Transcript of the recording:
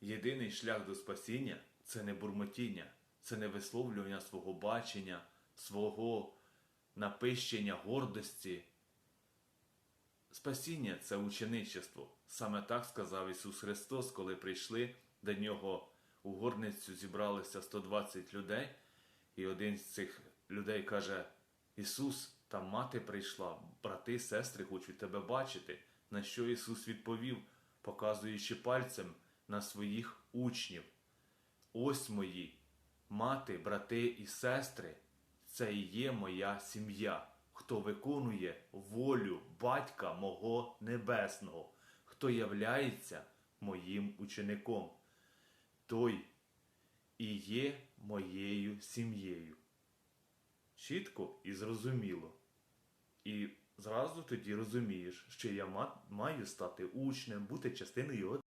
Єдиний шлях до спасіння це не бурмотіння, це не висловлювання свого бачення, свого напищення гордості. Спасіння це ученичество. Саме так сказав Ісус Христос, коли прийшли до нього у горницю, зібралися 120 людей, і один з цих людей каже: Ісус, там мати прийшла, брати, сестри хочуть тебе бачити. На що Ісус відповів, показуючи пальцем на своїх учнів. Ось мої мати, брати і сестри, це і є моя сім'я, хто виконує волю батька мого небесного, хто являється моїм учеником. Той і є моєю сім'єю. Чітко і зрозуміло. І зразу тоді розумієш, що я маю стати учнем, бути частиною його